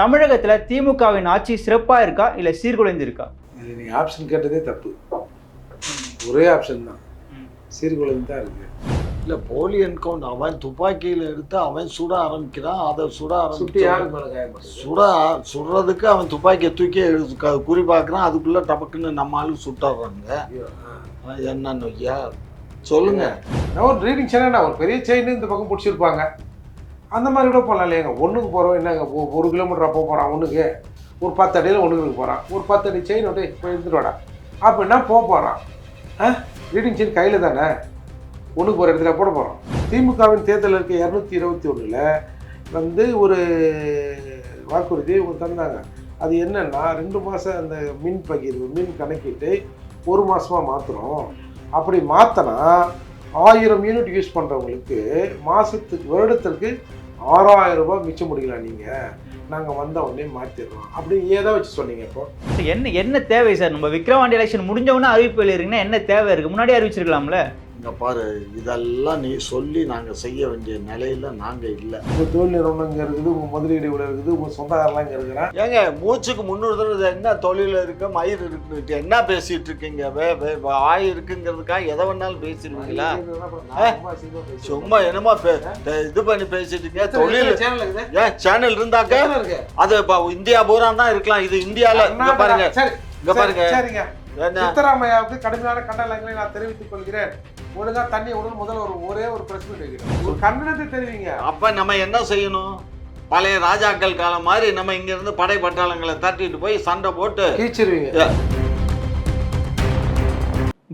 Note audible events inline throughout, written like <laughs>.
தமிழகத்துல திமுகவின் ஆட்சி சிறப்பா இருக்கா இல்ல சீர்குலைந்து இருக்கா இது நீங்கள் ஆப்ஷன் கேட்டதே தப்பு. ஒரே ஆப்ஷன் தான். சீர்குலைந்து தான் இருக்குது இல்ல போலி என்கவுண்டர் அவன் துப்பாக்கியில எடுத்து அவன் சுட ஆரம்பிக்கிறான் அதை சுட ஆரம்பிச்சு சுட சுடுறதுக்கு அவன் துப்பாக்கியை தூக்கி குறி பார்க்கறான் அதுக்குள்ள டபக்குன்னு நம்ம ஆளு. அவன் என்னன்னு ஐயா சொல்லுங்க. நான் ஒரு ரீடிங் சேனல் ஒரு பெரிய செயின் இந்த பக்கம் பிடிச்சிருப்பாங்க. அந்த மாதிரி கூட போகலாம் இல்லையாங்க ஒன்றுக்கு போகிறோம் என்னங்க ஒரு கிலோமீட்டர் அப்போ போகிறான் ஒன்றுக்கு ஒரு பத்து அடியில் ஒன்றுக்கு போகிறான் ஒரு பத்து அடி செயின் விட்டு போய் எடுத்துட்டு வாடா. அப்படின்னா போக போகிறான் ஆ? ரீடிங் செயின் கையில் தானே? ஒன்றுக்கு போகிற இடத்துல போட போகிறோம் திமுகவின் தேர்தல் இருக்க இரநூத்தி இருபத்தி ஒன்றில் வந்து ஒரு வாக்குறுதி இவங்க தந்தாங்க. அது என்னென்னா ரெண்டு மாதம் அந்த மின் பகிர்வு மின் கணக்கீட்டை ஒரு மாதமாக மாற்றுறோம் அப்படி மாற்றினா ஆயிரம் யூனிட் யூஸ் பண்ணுறவங்களுக்கு மாதத்துக்கு வருடத்திற்கு ஆறாயிரம் ரூபாய் மிச்சம் முடிக்கலாம் நீங்கள் நாங்கள் வந்த உடனே மாற்றிடுறோம் அப்படி ஏதோ வச்சு சொன்னீங்க இப்போ? என்ன என்ன தேவை சார்? நம்ம விக்ரவாண்டி எலெக்ஷன் முடிஞ்சவொன்னே அறிவிப்பு வெளியிருக்குன்னா என்ன தேவை இருக்கு? முன்னாடி அறிவிச்சிருக்கலாம்ல. இங்க பாரு இதெல்லாம் நீ சொல்லி நாங்க செய்ய வேண்டிய நிலையில நாங்க இல்ல. உங்கள் தொழில் நிறுவனம் இங்கே இருக்குது உங்கள் முதலீடு இவ்வளோ இருக்குது உங்கள் சொந்தக்காரெல்லாம் இங்கே இருக்கிறான் ஏங்க மூச்சுக்கு முன்னூறு தடவை என்ன தொழில் இருக்கு மயிர் இருக்குன்னு என்ன பேசிட்டு இருக்கீங்க? வே வே வாய் இருக்குங்கிறதுக்காக எதை வேணாலும் பேசிடுவீங்களா? சும்மா என்னமோ இது பண்ணி பேசிட்டு இருக்கீங்க. தொழில் சேனல் இருக்குது? ஏன் சேனல் இருந்தாக்க அது இந்தியா பூரா தான் இருக்கலாம். இது இந்தியால இங்க பாருங்க. இங்க பாருங்க. சித்தராமையாவுக்கு கடுமையான கண்டனங்களை நான் தெரிவித்துக் கொள்கிறேன். ஒழுங்கா தண்ணி உடனே முதல்ல ஒரு ஒரே ஒரு பிரஸ் மீட் ஒரு கண்டனத்தை தெரிவிங்க. அப்ப நம்ம என்ன செய்யணும்? பழைய ராஜாக்கள் காலம் மாதிரி நம்ம இங்க இருந்து படை பட்டாளங்களை தட்டிட்டு போய் சண்டை போட்டு கீச்சிருவீங்க.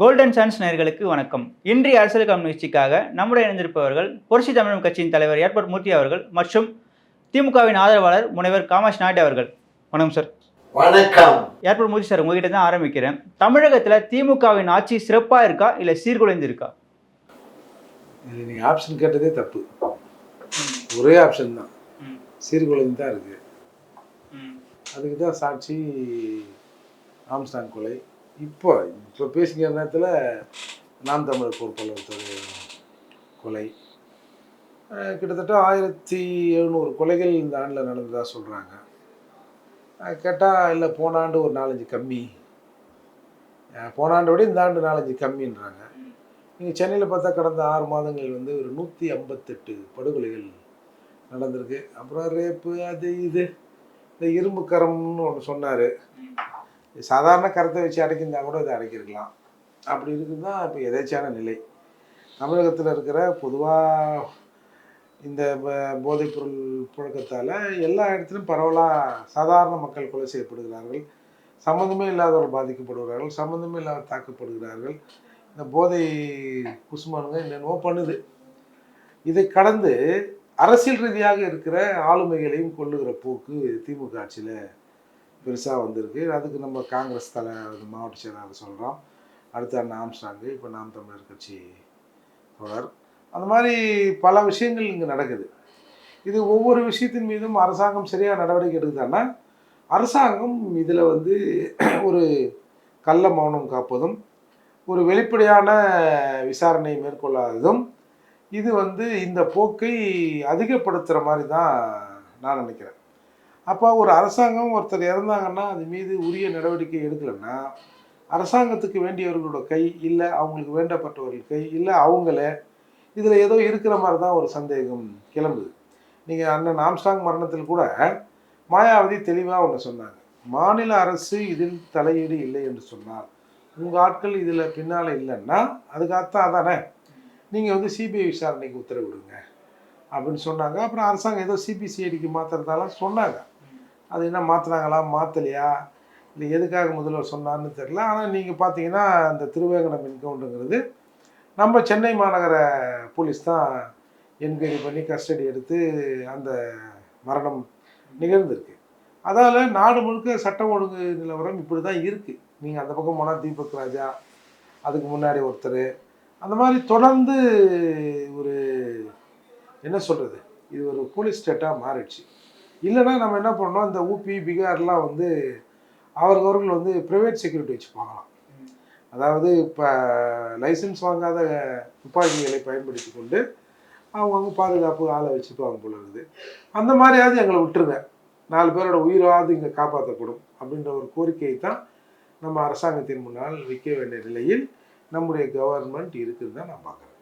கோல்டன் சான்ஸ் நேயர்களுக்கு வணக்கம். இன்றைய அரசியல் கம்யூனிஸ்டுக்காக நம்முடைய இணைந்திருப்பவர்கள் புரட்சி தமிழ் கட்சியின் தலைவர் ஏர்போர்ட் மூர்த்தி அவர்கள் மற்றும் திமுகவின் ஆதரவாளர் முனைவர் காமாஷ் நாயுடு அவர்கள். வணக்கம் சார் வணக்கம். ஏர்போர்ட் மூர்த்தி சார் உங்ககிட்ட தான் ஆரம்பிக்கிறேன். தமிழகத்துல திமுகவின் ஆட்சி சிறப்பா இருக்கா இல்ல சீர்குலைந்து இருக்கா இது நீங்கள் ஆப்ஷன் கேட்டதே தப்பு. ஒரே ஆப்ஷன் தான். சீர்குலைந்து தான் இருக்குது அதுக்கு தான் சாட்சி ஆம்ஸ்டாங் கொலை. இப்போ இப்போ பேசிக்கிற நேரத்தில் நாம் தமிழர் பொறுப்பாளர் கொலை. கிட்டத்தட்ட ஆயிரத்தி எழுநூறு கொலைகள் இந்த ஆண்டில் நடந்ததாக சொல்கிறாங்க கேட்டால் இல்லை போன ஆண்டு ஒரு நாலஞ்சு கம்மி. போன ஆண்டு விட இந்த ஆண்டு நாலஞ்சு கம்மின்றாங்க. நீங்கள் சென்னையில் பார்த்தா கடந்த ஆறு மாதங்கள் வந்து ஒரு நூற்றி ஐம்பத்தெட்டு படுகொலைகள் நடந்திருக்கு. அப்புறம் ரேப்பு அது இது. இந்த இரும்பு கரம்னு ஒன்று சொன்னார். சாதாரண கரத்தை வச்சு அடைக்கிருந்தா கூட இதை அடைக்கிருக்கலாம். அப்படி இருக்குது தான் இப்போ எதேச்சியான நிலை. தமிழகத்தில் இருக்கிற பொதுவாக இந்த போதைப்பொருள் புழக்கத்தால் எல்லா இடத்துலையும் பரவலாக சாதாரண மக்கள் கொலை செய்யப்படுகிறார்கள். சம்மந்தமே இல்லாதவர்கள் பாதிக்கப்படுகிறார்கள். சம்மந்தமே இல்லாத தாக்கப்படுகிறார்கள். இந்த போதை குசுமானுங்க என்னென்னவோ பண்ணுது. இதை கடந்து அரசியல் ரீதியாக இருக்கிற ஆளுமைகளையும் கொள்ளுகிற போக்கு திமுக ஆட்சியில் பெருசாக வந்திருக்கு. அதுக்கு நம்ம காங்கிரஸ் தலை மாவட்ட செயலாளர் சொல்கிறோம் அடுத்த அண்ணா ஆம்ஸ்டாங்கு இப்போ நாம் தமிழர் கட்சி தொடர் அந்த மாதிரி பல விஷயங்கள் இங்கே நடக்குது. இது ஒவ்வொரு விஷயத்தின் மீதும் அரசாங்கம் சரியாக நடவடிக்கை எடுக்குதுன்னா அரசாங்கம் இதில் வந்து <clears throat> ஒரு கள்ள மௌனம் காப்பதும் ஒரு வெளிப்படையான விசாரணை மேற்கொள்ளாததும் இது வந்து இந்த போக்கை அதிகப்படுத்துகிற மாதிரி தான் நான் நினைக்கிறேன். அப்போ ஒரு அரசாங்கம் ஒருத்தர் இறந்தாங்கன்னா அது மீது உரிய நடவடிக்கை எடுக்கலைன்னா அரசாங்கத்துக்கு வேண்டியவர்களோட கை இல்லை அவங்களுக்கு வேண்டப்பட்டவர்கள் கை இல்லை அவங்களே இதில் ஏதோ இருக்கிற மாதிரி தான் ஒரு சந்தேகம் கிளம்புது. நீங்கள் அண்ணன் ஆம்ஸ்டாங் மரணத்தில் கூட மாயாவதி தெளிவாக ஒன்று சொன்னாங்க. மாநில அரசு இதில் தலையீடு இல்லை என்று சொன்னார் உங்கள் ஆட்கள் இதில் பின்னால் இல்லைன்னா அதுக்காகத்தான் அதானே? நீங்கள் வந்து சிபிஐ விசாரணைக்கு உத்தரவிடுங்க அப்படின்னு சொன்னாங்க. அப்புறம் அரசாங்கம் ஏதோ சிபிசிஐடிக்கு மாற்றுறதாலாம் சொன்னாங்க. அது என்ன மாற்றினாங்களா மாற்றலையா இல்லை எதுக்காக முதல்வர் சொன்னார்னு தெரில ஆனால் நீங்கள் பார்த்தீங்கன்னா அந்த திருவேங்கடம் என்கவுண்டருங்கிறது நம்ம சென்னை மாநகர போலீஸ் தான் என்கொயரி பண்ணி கஸ்டடி எடுத்து அந்த மரணம் நிகழ்ந்திருக்கு. அதால் நாடு முழுக்க சட்டம் ஒழுங்கு நிலவரம் இப்படி தான் இருக்குது நீங்கள் அந்த பக்கம் போனால் தீபக் ராஜா அதுக்கு முன்னாடி ஒருத்தர். அந்த மாதிரி தொடர்ந்து ஒரு என்ன சொல்கிறது இது ஒரு போலீஸ் ஸ்டேட்டாக மாறிடுச்சு. இல்லைன்னா நம்ம என்ன பண்ணோம் இந்த ஊபி பீகார்லாம் வந்து அவர்கள் வந்து ப்ரைவேட் செக்யூரிட்டி வச்சு பார்க்கலாம். அதாவது இப்போ லைசன்ஸ் வாங்காத துப்பாக்கிகளை பயன்படுத்தி கொண்டு அவங்கவுங்க பாதுகாப்பு ஆளை வச்சுக்குவாங்க போல இருக்குது. அந்த மாதிரியாவது எங்களை விட்டுருங்க. நாலு பேரோட உயிராவது இங்கே காப்பாற்றப்படும் அப்படின்ற ஒரு கோரிக்கையை தான் நம்ம அரசாங்கத்தின் முன்னால் வைக்க வேண்டிய நிலையில் நம்முடைய கவர்மெண்ட் இருக்குதுன்னு தான் நான் பார்க்குறேன்.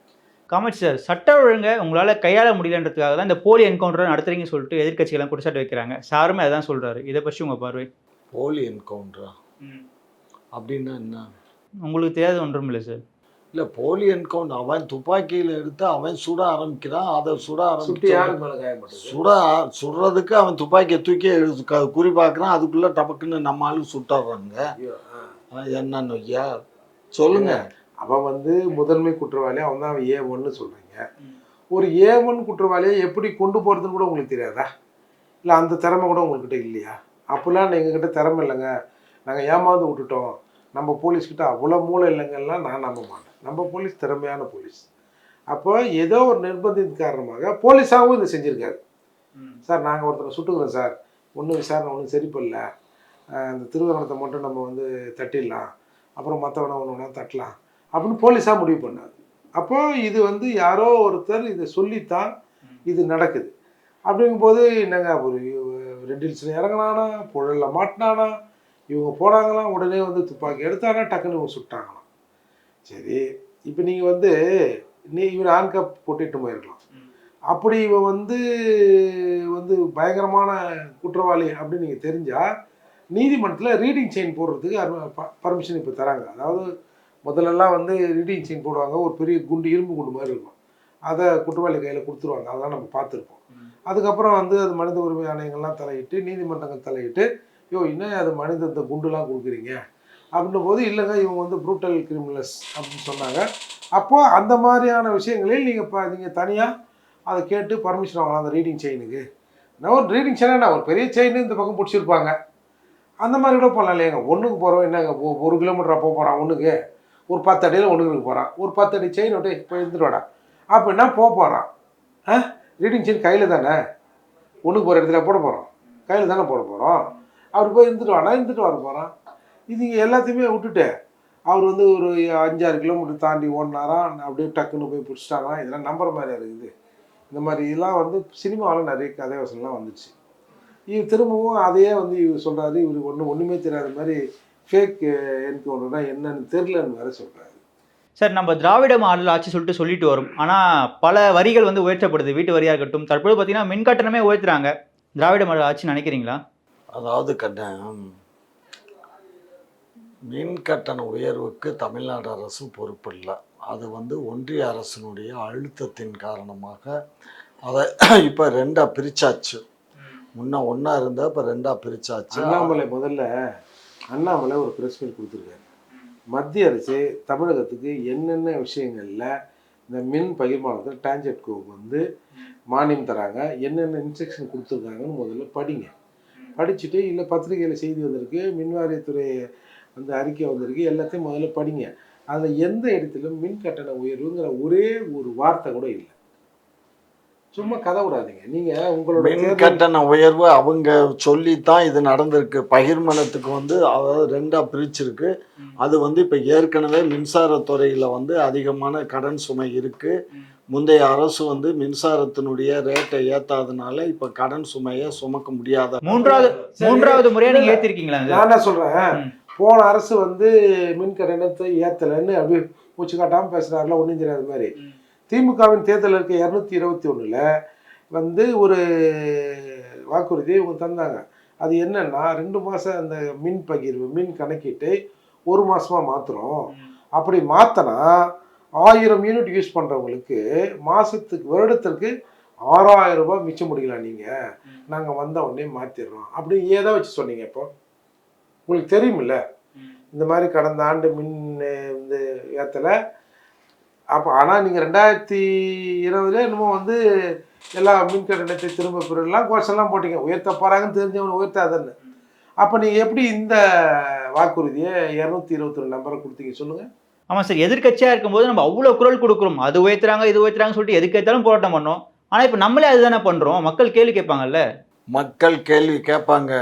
காமெடி சார் சட்ட ஒழுங்கை உங்களால் கையாள முடியலன்றதுக்காக தான் இந்த போலி என்கவுண்டர் நடத்துறீங்கன்னு சொல்லிட்டு எதிர்க்கட்சிகள்லாம் குற்றச்சாட்டு வைக்கிறாங்க. சாருமே அதான் சொல்றாரு. இதை பற்றி உங்க பார்வை? போலி என்கவுண்டரா அப்படின்னா என்ன? உங்களுக்கு தெரியாத ஒன்றும் இல்லை சார். இல்லை போலி என்கவுண்டர் அவன் துப்பாக்கியில் எடுத்து அவன் சுட ஆரம்பிக்கிறான் அதை சுட ஆரம்பிச்சு சுட சுடுறதுக்கு அவன் துப்பாக்கியை தூக்கி எழுது- குறி பார்க்குறான் அதுக்குள்ளே டபக்குன்னு நம்ம ஆளு சுட்டுறாங்க. என்னன்னு ஐயா சொல்லுங்க. அவன் வந்து முதன்மை குற்றவாளி அவன் தான் அவன் ஏ ஒன்னு சொல்றீங்க ஒரு ஏ ஒன் குற்றவாளியை எப்படி கொண்டு போறதுன்னு கூட உங்களுக்கு தெரியாதா? இல்லை அந்த திறமை கூட உங்கள்கிட்ட இல்லையா? அப்போல்லாம் எங்ககிட்ட திறமை இல்லைங்க. நாங்கள் ஏமாந்து விட்டுட்டோம். நம்ம போலீஸ்கிட்ட அவ்வளோ மூளை இல்லைங்கலாம் நான் நம்ப மாட்டேன். நம்ம போலீஸ் திறமையான போலீஸ் அப்போ ஏதோ ஒரு நிர்பந்தத்தின் காரணமாக போலீஸாகவும் இதை செஞ்சுருக்காரு. சார் நாங்கள் ஒருத்தரை சுட்டுக்கிறோம் சார். ஒன்றும் விசாரணை ஒன்றும் சரிப்படல. அஹ் இந்த திருவரணத்தை மட்டும் நம்ம வந்து தட்டிடலாம். அப்புறம் மற்றவனை ஒன்று ஒன்றா தட்டலாம். அப்படின்னு போலீஸாக முடிவு பண்ணார். அப்போ இது வந்து யாரோ ஒருத்தர் இதை சொல்லித்தான் இது நடக்குது. அப்படிங்கும்போது என்னங்க ஒரு ரெட் ஹில்ஸில் இறங்கினானா புழலில் மாட்டினானா இவங்க போனாங்களாம் உடனே வந்து துப்பாக்கி எடுத்தானா டக்குன்னு இவங்க சுட்டாங்களாம். சரி இப்போ நீங்கள் வந்து நீ இவர் ஆன்கப் போட்டுட்டு போயிருக்கலாம். அப்படி இவன் வந்து வந்து பயங்கரமான குற்றவாளி அப்படின்னு நீங்கள் தெரிஞ்சால் நீதிமன்றத்தில் ரீடிங் செயின் போடுறதுக்கு பர்மிஷன் இப்போ தராங்க. அதாவது முதல்லலாம் வந்து ரீடிங் செயின் போடுவாங்க. ஒரு பெரிய குண்டு இரும்பு குண்டு மாதிரி இருக்கும். அதை குற்றவாளி கையில் கொடுத்துருவாங்க. அதெல்லாம் நம்ம பார்த்துருப்போம். அதுக்கப்புறம் வந்து அது மனித உரிமை ஆணையங்கள்லாம் தலையிட்டு நீதிமன்றங்கள் தலையிட்டு யோ இன்னும் அது மனிதத்தை குண்டுலாம் கொடுக்குறீங்க? அப்படின்னும் போது இல்லைங்க இவங்க வந்து ப்ரூட்டல் கிரிமினல்ஸ் அப்படின்னு சொன்னாங்க. அப்போது அந்த மாதிரியான விஷயங்களில் நீங்கள் இப்போ நீங்கள் தனியாக அதை கேட்டு பர்மிஷன் வாங்கலாம் அந்த ரீடிங் செயினுக்கு நான் ஒரு ரீடிங் செயின் என்ன ஒரு பெரிய செயின் இந்த பக்கம் பிடிச்சிருப்பாங்க. அந்த மாதிரி கூட போகலாம் இல்லையாங்க. ஒன்றுக்கு போகிறோம் என்னங்க ஒரு கிலோமீட்டராக போக போகிறான் ஒன்றுக்கு ஒரு பத்து அடியில் ஒன்றுக்கு போகிறான் ஒரு பத்து அடி செயின் விட்டு போய் எடுத்துட்டு வாடா. அப்படின்னா போக போகிறான் ஆ? ரீடிங் செயின் கையில் தானே? ஒன்றுக்கு போகிற இடத்துல போட போகிறோம் கையில் தானே போட போகிறோம் அவர் போய் இருந்துட்டு இருந்துட்டு வர போகிறான் இது எல்லாத்தையுமே விட்டுட்டு அவர் வந்து ஒரு அஞ்சாறு கிலோமீட்டர் தாண்டி ஓடினாராம் அப்படியே டக்குன்னு போய் பிடிச்சிட்டாங்களாம். இதெல்லாம் நம்புற மாதிரியா இருக்குது. இந்த மாதிரி இதெல்லாம் வந்து சினிமாவில் நிறைய கதை வசனம்லாம் வந்துச்சு. இவர் திரும்பவும் அதையே வந்து இவர் சொல்கிறாரு இவர் ஒன்றும் ஒன்றுமே தெரியாத மாதிரி ஃபேக் என்கவுண்டர்னா என்னன்னு தெரிலன்னு வேற சொல்கிறாரு சார் நம்ம திராவிட மாடல் ஆட்சி சொல்லிட்டு சொல்லிட்டு வரும். ஆனால் பல வரிகள் வந்து உயர்த்தப்படுது. வீட்டு வரியாக இருக்கட்டும் தற்போது பார்த்தீங்கன்னா மின் கட்டணமே உயர்த்துறாங்க. திராவிட மாடல் ஆட்சி நினைக்கிறீங்களா? அதாவது கண்ண மின் கட்டண உயர்வுக்கு தமிழ்நாடு அரசு பொறுப்பு இல்லை அது வந்து ஒன்றிய அரசினுடைய அழுத்தத்தின் காரணமாக அதை இப்போ ரெண்டாக பிரிச்சாச்சு. முன்ன ஒன்றா இருந்தால் இப்போ ரெண்டாக பிரிச்சாச்சு. அண்ணாமலை முதல்ல அண்ணாமலை ஒரு ப்ரெஸ் மீட் கொடுத்துருக்காரு. மத்திய அரசு தமிழகத்துக்கு என்னென்ன விஷயங்களில் இந்த மின் பகிர்மானத்தை டான்ஜெட்கோவுக்கு வந்து மானியம் தராங்க என்னென்ன இன்ஸ்ட்ரக்ஷன் கொடுத்துருக்காங்கன்னு முதல்ல படிங்க. படிச்சுட்டு இல்லை பத்திரிகையில் செய்தி வந்திருக்கு மின் வாரியத்துறை வந்து அறிக்கை வந்திருக்கு எல்லாத்தையும் முதல்ல படிங்க. அதில் எந்த இடத்திலும் மின் கட்டண உயர்வுங்கிற ஒரே ஒரு வார்த்தை கூட இல்லை. சும்மா கதை விடாதீங்க. நீங்கள் உங்களோட மின் கட்டண உயர்வு அவங்க சொல்லித்தான் இது நடந்திருக்கு. பகிர்மனத்துக்கு வந்து அதாவது ரெண்டாக பிரிச்சிருக்கு. அது வந்து இப்போ ஏற்கனவே மின்சாரத்துறையில் வந்து அதிகமான கடன் சுமை இருக்கு. முந்தைய அரசு வந்து மின்சாரத்தினுடைய ரேட்டை ஏத்தாதனால இப்போ கடன் சுமையை சுமக்க முடியாத மூன்றாவது மூன்றாவது முறையாக நீங்கள் ஏற்றிருக்கீங்களா நான் என்ன சொல்றேன். போன அரசு வந்து மின் கட்டணத்தை ஏத்தலைன்னு அப்படியே மூச்சு காட்டாம பேசுறாருல ஒன்றும் தெரியாத மாதிரி. திமுகவின் தேர்தல் இருக்க இரநூத்தி இருபத்தி ஒண்ணுல வந்து ஒரு வாக்குறுதி இவங்க தந்தாங்க. அது என்னன்னா ரெண்டு மாசம் அந்த மின் பகிர்வு மின் கணக்கீட்டை ஒரு மாசமா மாத்துறோம். அப்படி மாத்தினா ஆயிரம் யூனிட் யூஸ் பண்றவங்களுக்கு மாசத்துக்கு வருடத்திற்கு ஆறாயிரம் ரூபாய் மிச்சம் முடிக்கலாம் நீங்க. நாங்க வந்த உடனே மாத்திடுறோம். அப்படி ஏதோ வச்சு சொன்னீங்க இப்போ. உங்களுக்கு தெரியுமில்ல? இந்த மாதிரி கடந்த ஆண்டு மின் இந்த ஏத்தலை. அப்போ ஆனால் நீங்கள் ரெண்டாயிரத்தி இருபதுல என்னமோ வந்து எல்லா மின் கட்டணத்தை திரும்ப பெறலாம் கோஷம்லாம் போட்டீங்க. உயர்த்த போகிறாங்கன்னு தெரிஞ்சவங்க உயர்த்தாதன்னு. அப்போ நீங்கள் எப்படி இந்த வாக்குறுதியை இரநூத்தி இருபத்தி ரெண்டு நம்பரை கொடுத்தீங்க சொல்லுங்கள் ஆமாம் சார் எதிர்க்கட்சியாக இருக்கும்போது நம்ம அவ்வளோ குரல் கொடுக்குறோம். அது உயர்த்துறாங்க இது உயர்த்துறாங்கன்னு சொல்லிட்டு எதுக்கு ஏற்றாலும் போராட்டம் பண்ணோம். ஆனால் இப்போ நம்மளே அதுதானே பண்ணுறோம் மக்கள் கேள்வி கேட்பாங்கல்ல? மக்கள் கேள்வி கேட்பாங்க.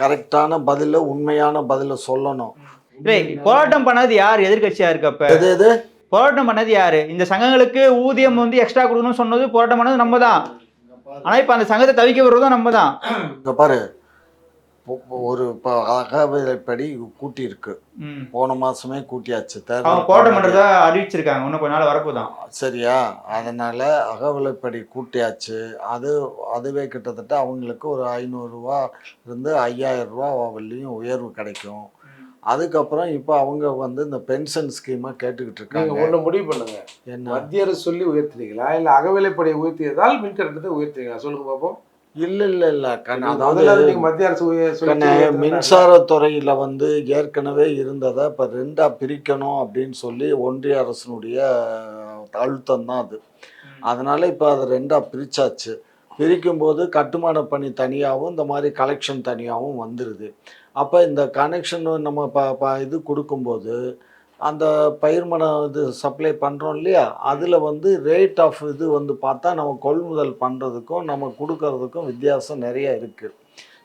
கரெக்டான பதில உண்மையான பதில சொல்லணும். இல்லை போராட்டம் பண்ணது யார்? எதிர்க்கட்சியாக இருக்கப்ப? எது எது? போராட்டம் பண்ணது யாரு? இந்த சங்கங்களுக்கு ஊதியம் வந்து எக்ஸ்ட்ரா கொடுக்கணும்னு சொன்னது போராட்டம் பண்ணது நம்ம தான் ஆனால் இப்போ அந்த சங்கத்தை தவிக்க விடுறதும் நம்ம தான் பாரு. ஒரு இப்போ அகவிலைப்படி கூட்டியிருக்கு. போன மாசமே கூட்டியாச்சு. அவங்க தேர்தல் கோட்டை மன்றத்தை அறிவிச்சிருக்காங்க இன்னும் கொஞ்ச நாள் வரப்போதான் சரியா? அதனால அகவிலைப்படி கூட்டியாச்சு. அது அதுவே கிட்டத்தட்ட அவங்களுக்கு ஒரு ஐநூறுரூவா இருந்து ஐயாயிரம் ரூபா வரலையும் உயர்வு கிடைக்கும். அதுக்கப்புறம் இப்போ அவங்க வந்து இந்த பென்ஷன் ஸ்கீமை கேட்டுக்கிட்டு நீங்க இருக்காங்க ஒண்ணு முடிவு பண்ணுங்க. என்ன? மத்திய அரசு சொல்லி உயர்த்தினீங்களா இல்ல அகவிலைப்படியை உயர்த்தியதால் மின் கட்டணத்தை உயர்த்தினீங்களா சொல்லுங்க பாப்போம். இல்ல இல்ல இல்ல. கண்ணா அதாவது மத்திய அரசு மின்சாரத்துறையில வந்து ஏற்கனவே இருந்ததை இப்போ ரெண்டா பிரிக்கணும் அப்படின்னு சொல்லி ஒன்றிய அரசினுடைய அழுத்தம் தான் அது. அதனால இப்போ அதை ரெண்டா பிரிச்சாச்சு. பிரிக்கும்போது கட்டுமான பணி தனியாகவும் இந்த மாதிரி கலெக்ஷன் தனியாகவும் வந்துடுது அப்போ இந்த கனெக்ஷன் நம்ம ப ப இது கொடுக்கும்போது அந்த பயிர்மனம் இது சப்ளை பண்ணுறோம் இல்லையா? அதில் வந்து ரேட் ஆஃப் இது வந்து பார்த்தா நம்ம கொள்முதல் பண்ணுறதுக்கும் நம்ம கொடுக்கறதுக்கும் வித்தியாசம் நிறைய இருக்குது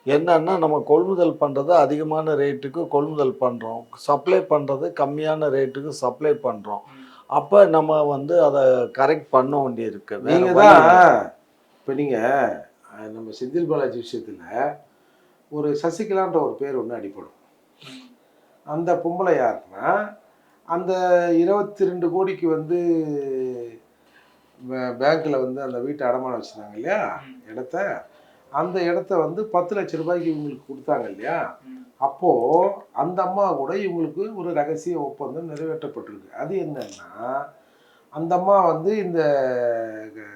என்னன்னா நம்ம கொள்முதல் பண்ணுறது அதிகமான ரேட்டுக்கு கொள்முதல் பண்ணுறோம் சப்ளை பண்ணுறது கம்மியான ரேட்டுக்கு சப்ளை பண்ணுறோம் அப்போ நம்ம வந்து அதை கரெக்ட் பண்ண வேண்டியிருக்கு. வேற நீங்க வழி தான். இப்போ நீங்க அஹ், நம்ம செந்தில் பாலாஜி விஷயத்துல ஒரு சசிகலான்ற ஒரு பேர் ஒன்று அடிப்படும். அந்த பொம்பளை யாருன்னா அந்த இருபத்தி ரெண்டு கோடிக்கு வந்து பே- பேங்க்ல வந்து அந்த வீட்டை அடமானம் வச்சிருந்தாங்க இல்லையா? இடத்த. அந்த இடத்த வந்து பத்து லட்ச ரூபாய்க்கு இவங்களுக்கு கொடுத்தாங்க இல்லையா? அப்போ அந்த அம்மா கூட இவங்களுக்கு ஒரு ரகசிய ஒப்பந்தம் நிறைவேற்றப்பட்டிருக்கு. அது என்னன்னா அந்த அம்மா வந்து இந்த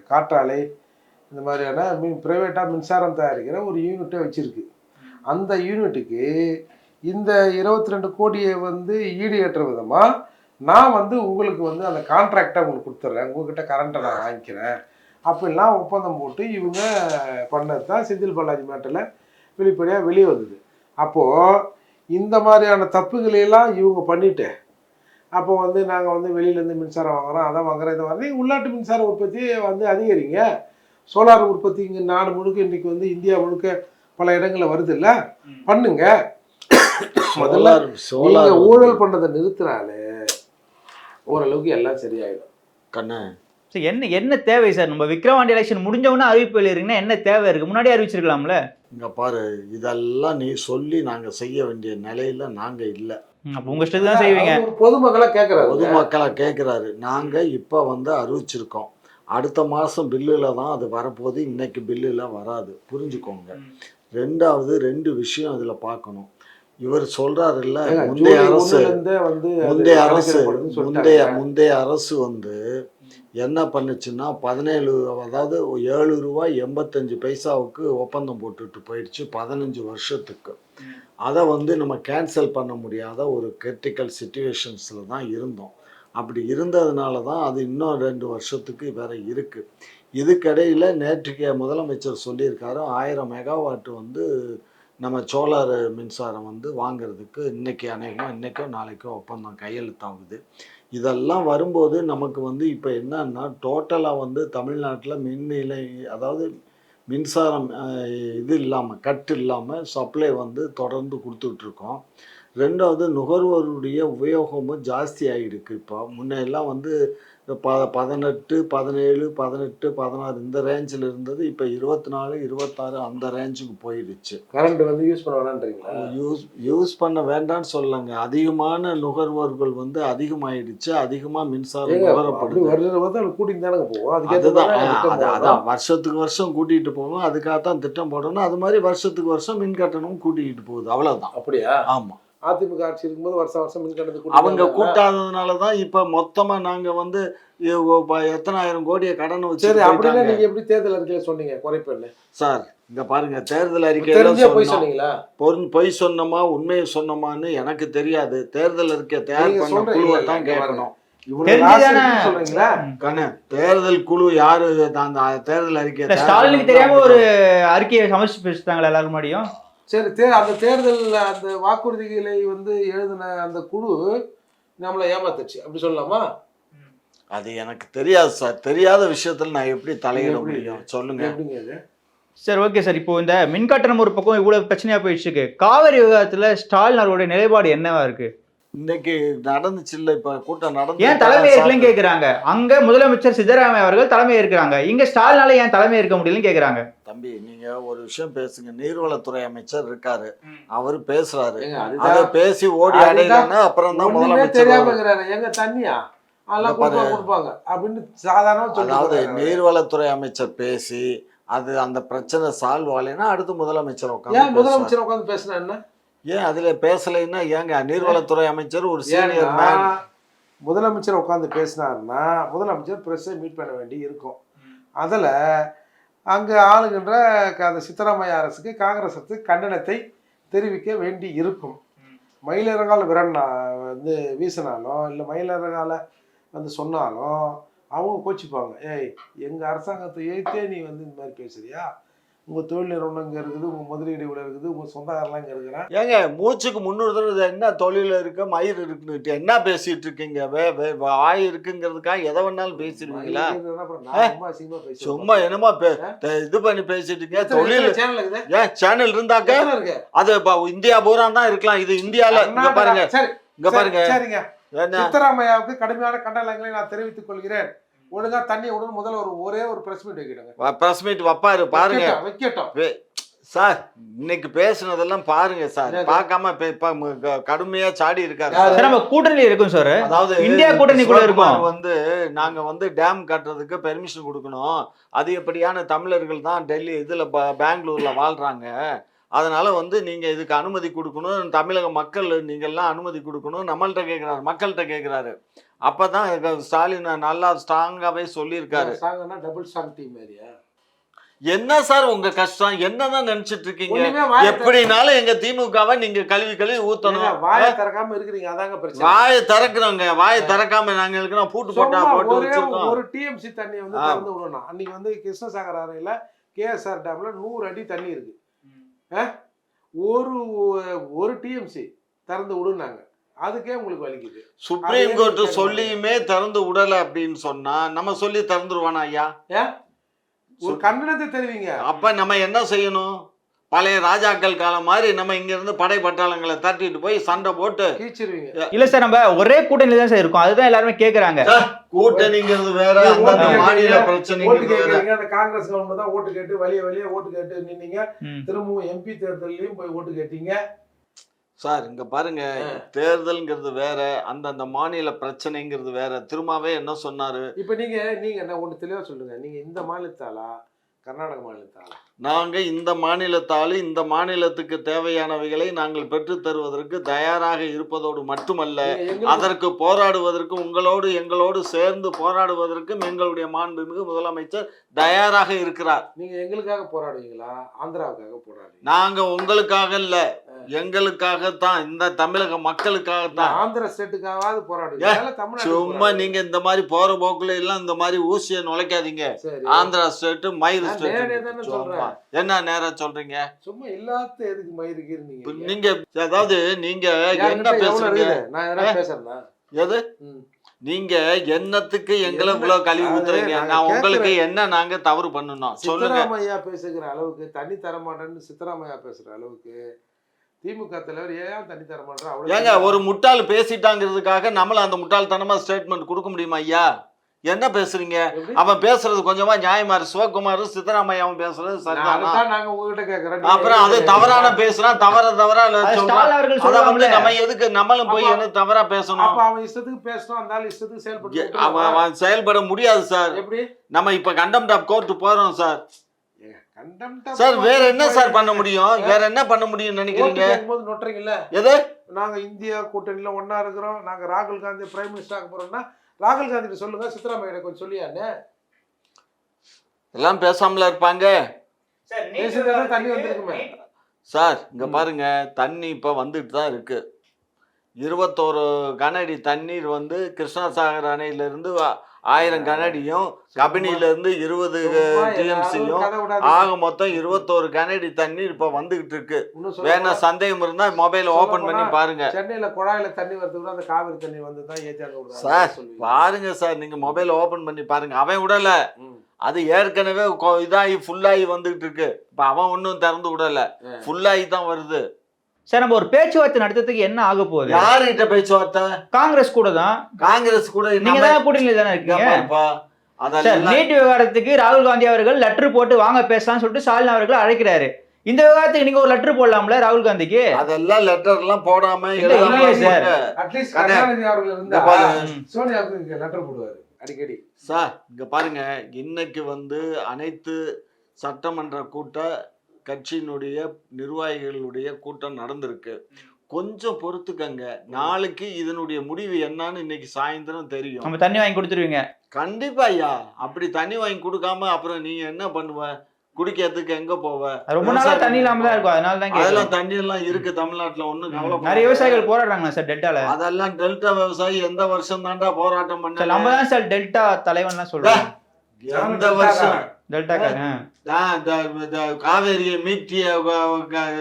காற்றாலை இந்த மாதிரியான மின் ப்ரைவேட்டாக மின்சாரம் தயாரிக்கிற ஒரு யூனிட்டை வச்சிருக்கு. அந்த யூனிட்டுக்கு இந்த இருபத்தி ரெண்டு கோடியை வந்து ஈடு ஏற்ற விதமாக நான் வந்து உங்களுக்கு வந்து அந்த கான்ட்ராக்டை உங்களுக்கு கொடுத்துட்றேன் உங்ககிட்ட கரண்ட்டை நான் வாங்கிக்கிறேன். அப்படிலாம் ஒப்பந்தம் போட்டு இவங்க பண்ணது தான் செந்தில் பாலாஜி மேட்டில் வெளிப்படையாக வெளியே வந்தது. அப்போது இந்த மாதிரியான தப்புகளையெல்லாம் இவங்க பண்ணிட்டு அப்போ வந்து நாங்கள் வந்து வெளியிலேருந்து மின்சாரம் வாங்குறோம் அதை வாங்குறோம் இதை வாங்குறோம். உள்நாட்டு மின்சார உற்பத்தியை வந்து அதிகரிங்க. சோலார் உற்பத்தி இங்கே நாடு முழுக்க இன்னைக்கு வந்து இந்தியா முழுக்க பல இடங்களில் வருது இல்ல? பண்ணுங்க. முதல்ல நீங்க ஊழல் பண்றதை நிறுத்தினாலே ஓரளவுக்கு எல்லாம் சரியாயிடும். கண்ணு. சரி என்ன என்ன தேவை சார்? நம்ம விக்ரவாண்டி எலெக்ஷன் முடிஞ்ச உடனே அறிவிப்பு வெளியிருக்குன்னா என்ன தேவை இருக்கு? முன்னாடியே அறிவிச்சிருக்கலாம்ல? இங்க பாரு இதெல்லாம் நீ சொல்லி நாங்க செய்ய வேண்டிய நிலையில நாங்க இல்ல. அப்போ உங்க இஷ்டத்துக்கு தான் செய்வீங்க. அவர் ஒரு பொதுமக்களா கேட்கறாரு பொதுமக்களை கேட்குறாரு நாங்க இப்ப வந்து அறிவிச்சிருக்கோம். அடுத்த மாசம் பில்லுல தான் அது வரப்போகுது. இன்னைக்கு பில்லுல வராது. புரிஞ்சுக்கோங்க. ரெண்டாவது ரெண்டு விஷயம் இதுல பார்க்கணும். இவர் சொல்றாரு இல்ல முந்தைய அரசு வந்து முந்தைய அரசு முந்தைய. முந்தைய அரசு வந்து என்ன பண்ணுச்சுன்னா பதினேழு அதாவது ஏழு ரூபாய் எண்பத்தஞ்சு பைசாவுக்கு ஒப்பந்தம் போட்டுட்டு போயிடுச்சு பதினஞ்சு வருஷத்துக்கு. அதை வந்து நம்ம கேன்சல் பண்ண முடியாத ஒரு கிரிட்டிக்கல் சுச்சுவேஷன்ஸில் தான் இருந்தோம். அப்படி இருந்ததுனால தான் அது இன்னும் ரெண்டு வருஷத்துக்கு வேற இருக்கு. இதுக்கிடையில் நேற்றுக்கு முதலமைச்சர் சொல்லியிருக்காரு ஆயிரம் மெகாவாட் வந்து நம்ம சோலார் மின்சாரம் வந்து வாங்குறதுக்கு இன்னைக்கு அநேகமாக இன்றைக்கோ நாளைக்கோ ஒப்பந்தம் கையெழுத்தாகுது. இதெல்லாம் வரும்போது நமக்கு வந்து இப்போ என்னன்னா டோட்டலாக வந்து தமிழ்நாட்டில் மின் நிலை அதாவது மின்சாரம் இது இல்லாமல் கட் இல்லாமல் சப்ளை வந்து தொடர்ந்து கொடுத்துட்ருக்கோம். ரெண்டாவது நுகர்வோருடைய உபயோகமும் ஜாஸ்தி ஆகிருக்கு இப்போ. முன்னெல்லாம் வந்து ப பதினெட்டு பதினேழு பதினெட்டு பதினாறு இந்த ரேஞ்சில் இருந்தது. இப்போ இருபத்தி நாலு இருபத்தாறு அந்த ரேஞ்சுக்கு போயிடுச்சு. கரண்ட் வந்து யூஸ் பண்ண வேணான்றீங்களா யூஸ் யூஸ் பண்ண வேண்டாம்னு சொல்லலைங்க. அதிகமான நுகர்வோர்கள் வந்து அதிகமாயிடுச்சு. அதிகமா மின்சாரம் நுகரப்படுது. வருஷம் கூட்டிட்டு தானங்க போவோம்? அதுதான். அதான் வருஷத்துக்கு வருஷம் கூட்டிகிட்டு போகணும். அதுக்காகத்தான் திட்டம் போடணும். அது மாதிரி வருஷத்துக்கு வருஷம் மின் கட்டணமும் கூட்டிகிட்டு போகுது. அவ்வளவுதான். அப்படியா? ஆமா. அதிமுக ஆட்சி இருக்கும்போது வருஷம் வருஷம் மின் கட்டணத்தை அவங்க கூட்டாததுனால தான் இப்ப மொத்தமா நாங்க வந்து ப- எத்தனாயிரம் கோடியை கடன் வச்சு சரி அப்படின்னா போயிட்டாங்க. நீங்க எப்படி தேர்தல் அறிக்கையில சொன்னீங்க? குறைப்பேன்னு. சார் இங்க பாருங்க தேர்தல் தெரிஞ்சே போய் சொன்னோம். சொன்னீங்களா? பொருள் பொய் சொன்னோமா உண்மையை சொன்னோமா எனக்கு தெரியாது. தேர்தல் அறிக்கை தயார் பண்ண குழுவை இல்ல, தான் கேட்கணும். தேர்தல் குழு யாரு அந்த தேர்தல் அறிக்கை இல்ல ஸ்டாலினுக்கு தெரியாம ஒரு அறிக்கையை சமைச்சு பேசுறாங்களா எல்லாரும் முன்னாடியும். சரி தே அந்த தேர்தல் அந்த வாக்குறுதிகளை வந்து எழுதின அந்த குழு நம்மளை ஏமாத்துச்சு. அப்படி சொல்லலாமா? அது எனக்கு தெரியாது சார். தெரியாத விஷயத்துல நான் எப்படி தலையிட? முடியும்? சொல்லுங்க. சரி ஓகே சார். இப்போ இந்த மின் கட்டணம் ஒரு பக்கம் இவ்வளவு பிரச்சனையா போயிடுச்சு இருக்கு காவிரி விவகாரத்துல ஸ்டாலின் அவருடைய நிலைப்பாடு என்னவா இருக்கு? இன்னைக்கு நடந்துச்சு இல்ல இப்ப கூட்டம் நடந்து ஏன் தலைமை ஏற்கலன்னு கேக்குறாங்க. அங்க முதலமைச்சர் சித்தராமையா அவர்கள் தலைமை ஏற்கிறாங்க. இங்க ஸ்டாலினால ஏன் தலைமை ஏற்க முடியலன்னு கேக்குறாங்க. தம்பி நீங்க ஒரு விஷயம் பேசுங்க. நீர்வளத்துறை அமைச்சர் இருக்காரு. அவர் பேசுறாரு. அதை பேசி ஓடி அடையலன்னா அப்புறம் தான் முதலமைச்சர் தெரியாம எங்க தண்ணியா. கொடுப்பாங்க அப்படின்னு அதாவது சொல்லிட்டு நீர்வளத்துறை அமைச்சர் பேசி அது அந்த பிரச்சனை சால்வ் ஆகலைன்னா அடுத்து முதலமைச்சர் உட்காந்து முதலமைச்சர் உட்காந்து பேசினா என்ன? ஏன் அதுல பேசலைன்னா ஏங்க நீர்வளத்துறை அமைச்சர் ஒரு சீனியர் மேன் முதலமைச்சர் உட்காந்து பேசினாருன்னா முதலமைச்சர் பிரஸ்ஸை மீட் பண்ண வேண்டி இருக்கும். அதில் அங்கே ஆளுகின்ற க- அந்த சித்தராமையா அரசுக்கு காங்கிரஸ் அரசு கண்டனத்தை தெரிவிக்க வேண்டி இருக்கும். மயிலிறங்கால விரண்ணா வந்து வீசினாலும் இல்லை மயிலிறங்கால வந்து சொன்னாலும் அவங்க கோச்சிப்பாங்க. ஏய் எங்கள் அரசாங்கத்தை எழுத்தே நீ வந்து இந்த மாதிரி பேசுறியா? உங்கள் தொழில் நிறுவனம் இங்கே இருக்குது உங்கள் முதலீடு இவ்வளோ இருக்குது உங்கள் சொந்தக்காரெல்லாம் இங்கே இருக்கிறான். ஏங்க மூச்சுக்கு முன்னூறு தடவை என்ன தொழில் இருக்கு மயிர் இருக்குன்னுட்டு என்ன பேசிட்டு இருக்கீங்க? வே வே வாய் இருக்குங்கிறதுக்காக எதை வேணாலும் பேசிடுவீங்களா? சும்மா என்னமோ இது பண்ணி பேசிட்டு இருக்கீங்க? தொழில் ஏன் சேனல் இருந்தாக்க அது இந்தியா பூரா தான் இருக்கலாம். இது இந்தியால இங்க பாருங்க. இங்க பாருங்க. சித்தராமையாவுக்கு கடுமையான கண்டனங்களை நான் தெரிவித்துக் கொள்கிறேன். ஒழுங்கா தண்ணி விடணும். முதல்ல ஒரு ஒரே ஒரு பிரஸ் மீட் வைக்கிடுங்க பிரஸ் மீட் வப்பாரு பாருங்க. வைக்கட்டும், சார் இன்னைக்கு பேசுனதெல்லாம் பாருங்க சார்? பார்க்காம கடுமையா சாடி இருக்காரு? சார். நம்ம கூட்டணி இருக்கும் சார். அதாவது இந்தியா கூட்டணிக்குள்ள இருக்கும். வந்து நாங்க வந்து டேம் கட்டுறதுக்கு பெர்மிஷன் கொடுக்கணும். அதிகப்படியான தமிழர்கள் தான் டெல்லி இதுல பெங்களூர்ல வாழ்றாங்க. அதனால வந்து நீங்க இதுக்கு அனுமதி கொடுக்கணும். தமிழக மக்கள் நீங்க எல்லாம் அனுமதி கொடுக்கணும். நம்மள்ட்ட கேக்குறாரு மக்கள்கிட்ட கேக்குறாரு. அப்பதான் இது ஸ்டாலின் நல்லா ஸ்ட்ராங்காவே சொல்லியிருக்காரு. டபுள் சாங் டீம் மாதிரியா? என்ன சார் உங்க கஷ்டம்? என்னதான் நினைச்சிட்டு இருக்கீங்க? எப்படினாலும் எங்க திமுகவை நீங்க கழுவி கழுவி ஊத்தணும். வாயை திறக்காம இருக்கிறீங்க அதாங்க பிரச்சனை. வாயை திறக்கிறோங்க வாயை திறக்காம நாங்க இருக்கிறோம் பூட்டு போட்டா போட்டு ஒரே வச்சிருக்கோம். ஒரு டிஎம்சி தண்ணியை வந்து. திறந்து விடணும். அன்னைக்கு வந்து கிருஷ்ணசாகர் அணையில கேஎஸ்ஆர் டேம்ல நூறு அடி தண்ணி இருக்கு. ஆ? ஒரு ஒரு டிஎம்சி திறந்து விடுனாங்க அதுக்கே உங்களுக்கு வலிக்குது. சுப்ரீம் கோர்ட் சொல்லியுமே திறந்து விடல அப்படின்னு சொன்னா நம்ம சொல்லி திறந்துருவானா ஐயா? ஒரு கண்டனத்தை தெரிவிங்க. அப்ப நம்ம என்ன செய்யணும்? பழைய ராஜாக்கள் காலம் மாதிரி நம்ம இங்க இருந்து படை பட்டாளங்களை தட்டிட்டு போய் சண்டை போட்டு கீச்சிருவீங்க. இல்ல சார் நம்ம ஒரே கூட்டணியில தான் சார் இருக்கோம். அதுதான் எல்லாருமே கேக்குறாங்க. கூட்டணிங்கிறது வேற மாநில பிரச்சனைங்கிறது வேற. அந்த காங்கிரஸ் கவர்மெண்ட் தான் ஓட்டு கேட்டு வழிய வழிய ஓட்டு கேட்டு நின்னீங்க. திரும்பவும் எம்பி தேர்தலையும் போய் ஓட்டு கேட்டீங்க. சார் இங்க பாருங்க. தேர்தல்ங்கிறது வேற அந்தந்த மாநில பிரச்சனைங்கிறது வேற. திரும்பவே என்ன சொன்னாரு? இப்ப நீங்க நீங்க என்ன ஒண்ணு தெளிவா சொல்லுங்க. நீங்க இந்த மாநிலத்தாளா? கர்நாடக மாநிலத்தாளா? நாங்க இந்த மாநிலத்தால் இந்த மாநிலத்துக்கு தேவையானவைகளை நாங்கள் பெற்றுத் தருவதற்கு தயாராக இருப்பதோடு மட்டுமல்ல அதற்கு போராடுவதற்கு உங்களோடு எங்களோடு சேர்ந்து போராடுவதற்கும் எங்களுடைய மாண்புமிகு முதலமைச்சர் தயாராக இருக்கிறார். நீங்க எங்களுக்காக போராடுவீங்களா? ஆந்திராவுக்காக போராடுவீங்க நாங்க உங்களுக்காக இல்ல எங்களுக்காகத்தான் இந்த தமிழக மக்களுக்காகத்தான். ஆந்திர ஸ்டேட்டுக்காவது போராடுவீங்க சும்மா? நீங்க இந்த மாதிரி போற போக்குல எல்லாம் இந்த மாதிரி ஊசியை நுழைக்காதீங்க. ஆந்திரா ஸ்டேட் மயிறு ஸ்டேட். என்ன நேரா சொல்றீங்க? சும்மா இல்லாத எதுக்கு மயிருக்கு இருந்தீங்க நீங்க அதாவது நீங்க என்ன பேசுறீங்க? நான் எதனா பேசுறேன்னா எது. நீங்க என்னத்துக்கு எங்களை இவ்வளவு கழுவி ஊத்துறீங்க? நான் உங்களுக்கு என்ன நாங்க தவறு பண்ணணும்? சித்தராமையா பேசுகிற அளவுக்கு தண்ணி தர மாட்டேன்னு சித்தராமையா பேசுற அளவுக்கு திமுக தலைவர் ஏன் தண்ணி தர மாட்டேன் ஏங்க ஒரு முட்டாள் பேசிட்டாங்கிறதுக்காக நம்மள அந்த முட்டாள்தனமா ஸ்டேட்மெண்ட் கொடுக்க முடியுமா ஐயா? என்ன பேசுறீங்க? அவன் பேசுறது கொஞ்சமா நியாயமா இருக்கு சிவகுமார் சித்தராமையாவும் பேசுறது நான் சரிதானா? அப்புறம் அது தவறான பேசுறான் தவற தவறா அது வந்து நம்ம எதுக்கு நம்மளும் போய் என்ன தவறா பேசணும்? அப்ப அவன் இஷ்டத்துக்கு பேசணும் அந்த இஷ்டத்துக்கு செயல்பட்டு எ- அவன் அவன் செயல்பட முடியாது சார். எப்படி? நம்ம இப்ப கண்டம் டாப் கோர்ட் போறோம் சார். கண்டம்டா சார் வேற என்ன சார் பண்ண முடியும்? வேற என்ன பண்ண முடியும் நினைக்கிறீங்க? போது நொட்டுறீங்கல்ல? எது? நாங்க இந்தியா கூட்டணியில ஒண்ணா இருக்கிறோம். நாங்க ராகுல் காந்தி பிரைம் மினிஸ்டர் ஆக போறோம்னா ராகுல் காந்தி சொல்லுங்க சித்தராமையா கொஞ்சம் சொல்லியான்னு எல்லாம் பேசாமல இருப்பாங்க. தண்ணி வந்திருக்குமே. சார் இங்க. பாருங்க தண்ணி இப்ப வந்துட்டு தான் இருக்கு. இருபத்தோரு கனஅடி தண்ணீர் வந்து கிருஷ்ணசாகர் அணையில இருந்து ஆ- ஆயிரம் கனஅடியும் கபினில இருந்து இருபது டிஎம்சியும் ஆக மொத்தம் இருபத்தோரு கனஅடி தண்ணீர் இப்ப வந்துகிட்டு இருக்கு. வேணா சந்தேகம் இருந்தா மொபைல் ஓபன் பண்ணி பாருங்க. சென்னையில குழாயில தண்ணி வரது கூட அந்த காவிரி தண்ணி வந்து தான் ஏஜாங்க சார் பாருங்க சார் நீங்க மொபைல் ஓபன் பண்ணி பாருங்க. அவன் விடல. அது ஏற்கனவே இதாகி ஃபுல்லாகி வந்துகிட்டு இருக்கு. இப்ப அவன் ஒன்றும் திறந்து விடல. ஃபுல்லாகி தான் வருது. சார் நம்ம ஒரு பேச்சுவார்த்தை நடத்துறதுக்கு என்ன ஆக போகுது? யாருகிட்ட பேச்சுவார்த்தை? காங்கிரஸ் கூட தான். காங்கிரஸ் கூட நீங்க தான் கூட்டணியில தானே இருக்கீங்க? நீட் விவகாரத்துக்கு ராகுல் காந்தி அவர்கள் லெட்டர் போட்டு வாங்க பேசலாம்னு சொல்லிட்டு ஸ்டாலின் அவர்கள் அழைக்கிறாரு. இந்த விவகாரத்துக்கு நீங்க ஒரு லெட்டர் போடலாம்ல ராகுல் காந்திக்கு? அதெல்லாம் லெட்டர் எல்லாம் போடாம இல்லையே சார். அட்லீஸ்ட். சோனியாவுக்கு லெட்டர் போடுவாரு அடிக்கடி. சார் இங்க பாருங்க. இன்னைக்கு வந்து அனைத்து சட்டமன்ற கூட்ட கட்சியினுடைய நிர்வாகிகளுடைய கூட்டம் நடந்திருக்கு. கொஞ்சம் பொறுத்துக்கங்க. நாளைக்கு இதனுடைய முடிவு என்னன்னு இன்னைக்கு சாயந்தரம் தெரியும். நம்ம தண்ணி வாங்கி கொடுத்துருவீங்க கண்டிப்பா ஐயா. அப்படி தண்ணி வாங்கி கொடுக்காம அப்புறம் நீங்க என்ன பண்ணுவ? குடிக்கிறதுக்கு எங்க போவ? ரொம்ப நாளா தண்ணி இல்லாம தான் இருக்கும். அதனால தான் அதெல்லாம் தண்ணி எல்லாம் இருக்கு. தமிழ்நாட்டுல ஒண்ணும் கவலை நிறைய விவசாயிகள் போராடுறாங்க சார் டெல்டால? அதெல்லாம் டெல்டா விவசாயி எந்த வருஷம் தாண்டா போராட்டம் பண்ண நம்ம தான் சார் டெல்டா தலைவன்லாம் சொல்றோம். எந்த வருஷம்? காவேரியை மீட்டிய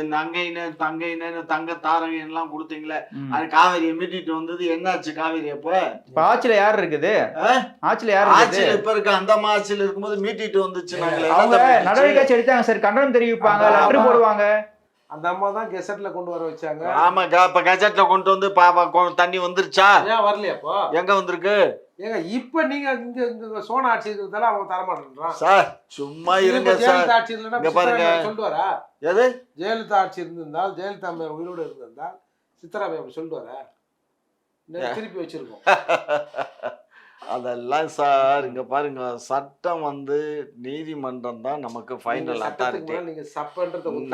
நங்கைன்னு தங்கைன்னு தங்க தாரகை எல்லாம் கொடுத்தீங்களே. அது காவேரியை மீட்டிட்டு வந்தது என்னாச்சு காவேரி அப்ப? இப்ப ஆட்சியில யார் இருக்குது? ஆட்சியில யார் இருக்குது? ஆட்சியில இப்ப இருக்க அந்த ஆட்சியில இருக்கும்போது மீட்டிட்டு வந்துச்சு நாங்களே. அவங்க நடவடிக்கை எடுத்தாங்க சார். கண்டனம் தெரிவிப்பாங்க லெட்டர். போடுவாங்க. அந்த அம்மா தான் கெசட்ல கொண்டு வர வச்சாங்க. ஆமா க- இப்ப கஜெட்ல கொண்டு வந்து பாப்பா தண்ணி வந்துருச்சா? ஏன் வரலையாப்போ எங்க வந்திருக்கு? ஏங்க இப்ப நீங்க இங்க இங்க சோனா ஆட்சி இருக்கிறதால அவங்க தர மாட்டேன்றான். சார் சும்மா இருங்க சார். ஜெயலலிதா ஆட்சி இல்லைன்னா பாருங்க. சித்தராமையா சொல்லிட்டு வரா எது? ஜெயலலிதா ஆட்சி இருந்திருந்தால் ஜெயலலிதா அம்மையார் உயிரோடு இருந்திருந்தால் சித்தராமையா அப்படி சொல்லிட்டு வரா இன்னும் திருப்பி வச்சிருக்கோம். <laughs> அதெல்லாம் சார் இங்க பாருங்க. சட்டம் வந்து நீதிமன்றம் தான் நமக்கு ஃபைனல் அத்தாரிட்டி.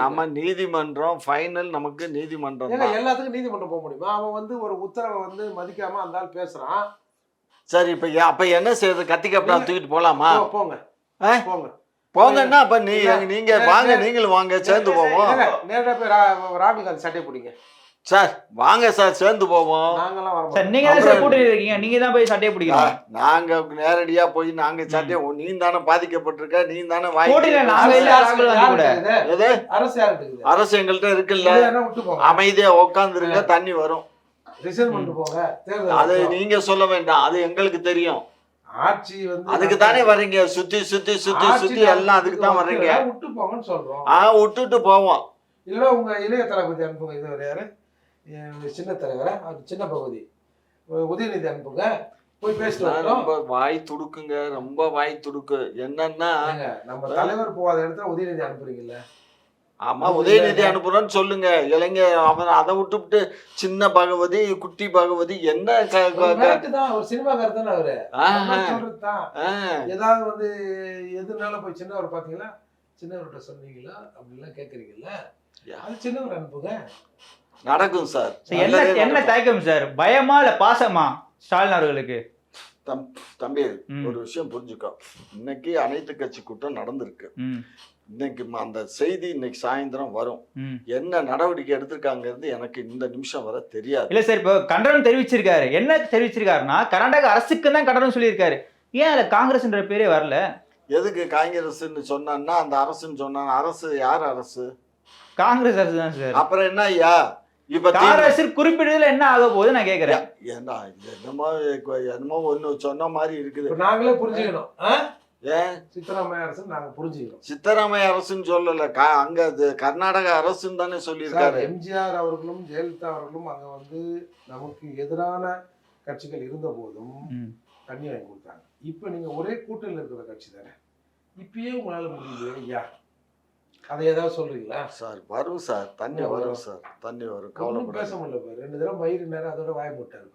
நம்ம நீதிமன்றம் ஃபைனல் நமக்கு நீதிமன்றம் எல்லாத்துக்கும் நீதிமன்றம் போக முடியுமா? அவன் வந்து ஒரு உத்தரவை வந்து மதிக்காம அந்த ஆள் பேசுறான். சரி இப்ப அப்ப என்ன செய்யறது கத்தி தூக்கிட்டு போலாமா? போ, போங்க. ஆ? போங்க. போங்கன்னா அப்ப நீ. நீங்க வாங்க. நீங்களும் வாங்க சேர்ந்து போவோம். ஏங்க, நேரா போய் ராகுல் காந்தி சட்டை பிடிங்க. சார் வாங்க சார் சேர்ந்து போவோம். சார் நீங்க தான் சார் கூட்டணி இருக்கீங்க. நீங்க தான் போய் சட்டையை பிடிக்கணும். நாங்க நேரடியா போய் நாங்க சட்டை நீ தானே பாதிக்கப்பட்டிருக்க நீ தானே போட்டியில நாங்க இல்ல அரசு எங்கள்கிட்ட இருக்குல்ல. அமைதியா உட்காந்துருங்க தண்ணி வரும். அது. நீங்க சொல்ல வேண்டாம். அது எங்களுக்கு தெரியும். ஆட்சி வந்து அதுக்கு தானே வர்றீங்க. சுத்தி சுத்தி சுத்தி சுத்தி எல்லாம் அதுக்கு தான் வர்றீங்க. விட்டு போங்கன்னு சொல்றோம். ஆ விட்டுட்டு போவோம். இல்ல உங்க இளைய தளபதி அனுப்புங்க. இது யாரு? சின்ன தலைவரா? அவர் சின்ன பகுதி. உதயநிதி அனுப்புங்க. போய் வரட்டும். ரொம்ப வாய் துடுக்குங்க. ரொம்ப வாய் துடுக்கு. என்னன்னா நம்ம தலைவர் போகாத இடத்துல உதயநிதி அனுப்புறீங்கல்ல. ஆமா உதயநிதி அனுப்புறோம்னு சொல்லுங்க. இளைஞர் அவன் அதை விட்டுவிட்டு சின்ன பகவதி குட்டி பகவதி என்ன ஒரு சினிமாக்காரர் தானே அவரு? ஆஹா. சொல்றது தான். ஆ, ஏதாவது வந்து எதுனால போய் சின்னவர் பாத்தீங்களா சின்னவர்கிட்ட சொன்னீங்களா? அப்படிலாம் கேக்குறீங்கல்ல. அது சின்னவர் அனுப்புங்க. நடக்கும் சார். என்ன என்ன. தயக்கம் சார்? பயமா இல்ல பாசமா ஸ்டாலின் அவர்களுக்கு? தம்- தம்பி. ஒரு விஷயம் புரிஞ்சுக்கோ. இன்னைக்கு அனைத்து கட்சி கூட்டம் நடந்திருக்கு. இன்னைக்கு அந்த செய்தி இன்னைக்கு சாயந்தரம் வரும். என்ன நடவடிக்கை எடுத்திருக்காங்கிறது எனக்கு இந்த நிமிஷம் வர தெரியாது. இல்ல சார் இப்போ கண்டனம் தெரிவிச்சிருக்காரு. என்ன தெரிவிச்சிருக்காருன்னா கர்நாடக அரசுக்கு தான் கண்டனம் சொல்லியிருக்காரு. ஏன் அதுல காங்கிரஸ்ன்ற பேரே வரல? எதுக்கு காங்கிரஸ்ன்னு சொன்னான்னா அந்த அரசுன்னு சொன்னா அரசு யார் அரசு? காங்கிரஸ் அரசு தான் சார். அப்புறம் என்ன ஐயா? இப்ப காங்கிரஸ் குறிப்பிடுறதுல என்ன ஆக போகுது நான் கேக்குறேன். ஏண்டா இது என்னமோ என்னமோ ஒண்ணு சொன்ன மாதிரி இருக்குது. இப்ப நாங்களே புரிஞ்சுக்கணும். ஆ? ஏன் சித்தராமையா அரசு நாங்க புரிஞ்சுக்கணும். சித்தராமையா அரசுன்னு சொல்லல. கா- அங்க அது கர்நாடக அரசுன்னு தானே சொல்லியிருக்காரு. எம்ஜிஆர் அவர்களும் ஜெயலலிதா அவர்களும் அங்க வந்து நமக்கு எதிரான கட்சிகள் இருந்த போதும். தண்ணி வாங்கி கொடுத்தாங்க. இப்ப நீங்க ஒரே கூட்டணியில் இருக்கிற கட்சி தானே? இப்பயே உங்களால முடியுது ஐயா அதை ஏதாவது சொல்றீங்களா? சார் வரும் சார். தண்ணி வரும்? சார். தண்ணி வரும். ஒன்றும் கவலைப்படாது பேச முடியல ரெண்டு தடவை மயிறு நேரம் அதோட வாய போட்டாரு